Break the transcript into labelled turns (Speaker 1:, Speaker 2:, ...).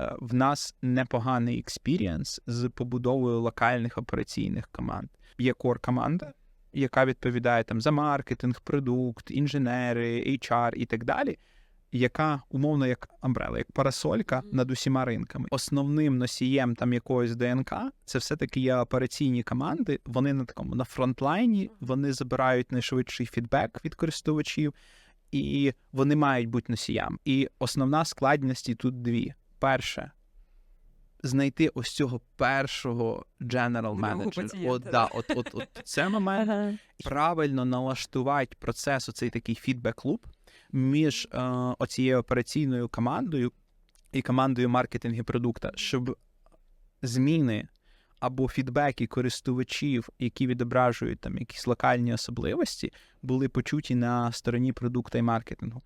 Speaker 1: е, в нас непоганий експірієнс з побудовою локальних операційних команд. Є кор команда, яка відповідає там за маркетинг, продукт, інженери, HR і так далі. Яка умовно як амбрела, як парасолька над усіма ринками. Основним носієм там якоїсь ДНК це все-таки є операційні команди. Вони на такому на фронтлайні, вони забирають найшвидший фідбек від користувачів, і вони мають бути носіям. І основна складності тут дві: перше знайти ось цього першого general manager. От, да. от, от, от це момент
Speaker 2: Ага.
Speaker 1: правильно налаштувати процес, оцей такий фідбек-луп між е, оцією операційною командою і командою маркетингу продукта, щоб зміни або фідбеки користувачів, які відображують там якісь локальні особливості, були почуті на стороні продукта і маркетингу.